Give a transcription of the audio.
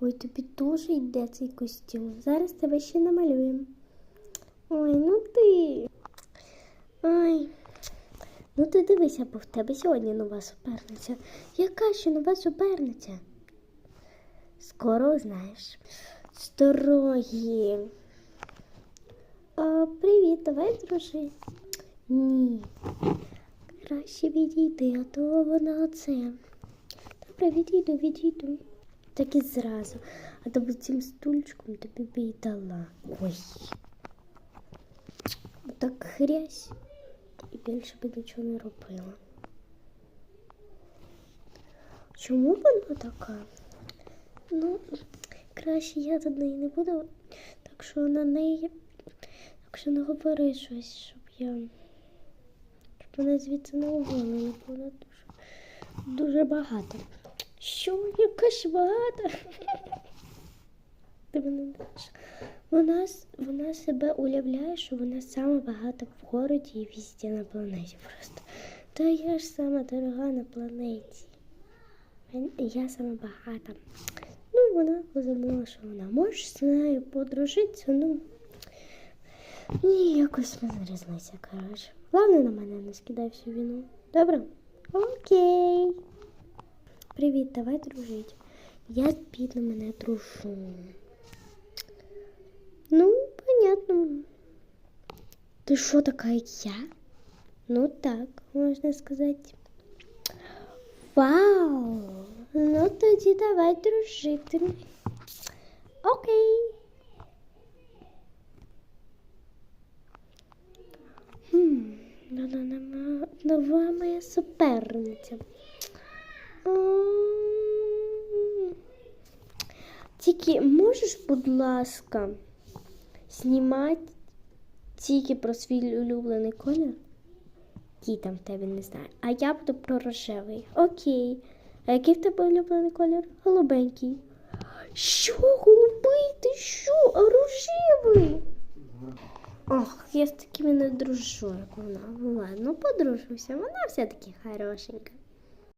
Ой, тобі дуже йде цей костюм. Зараз тебе ще намалюємо. Ой, ну ти. Ой. Ну ти дивися, бо в тебе сьогодні нова суперниця. Яка ще нова суперниця? Скоро узнаєш. Сторогі. А, привіт, давай дружи. Ні. Краще відійди, а то вона це. Добре, відійду, відійду. Так і зразу. А то цим стульчиком тобі б і дала. Ой. Так хрясь. І більше би нічого не робила. Чому вона така? Ну, краще я до неї не буду, так що на неї, так що не говори щось, щоб я. Щоб мене звідси не уволили, бо вона дуже, дуже багато. Що, яка багата? Ти мене бачиш. Вона, вона себе уявляє, що вона сама багата в городі і везде на планеті просто. Та я ж сама дорога на планеті. Я сама багата. Ну, вона подумала, що вона може з нею подружитися, ну. Ні, якось мене різниця, коротше. Главне на мене не скидай всю вину. Добре? Окей. Привіт, давай дружить. Я з бідними не дружу. Ну, понятно. Ти що така, я? Ну так, можна сказати. Вау! Ну тоді давай дружити. Окей. Хм, нова, нова моя суперниця. Тільки можеш, будь ласка, знімати тільки про свій улюблений колір? Який там в тебе не знаю. А я буду про рожевий. Окей. А який в тебе улюблений колір? Голубенький. Що, голубий? Ти що? А рожевий? Ох, я з такими не дружу, як вона. Ну ладно, подружуся. Вона все-таки хорошенька.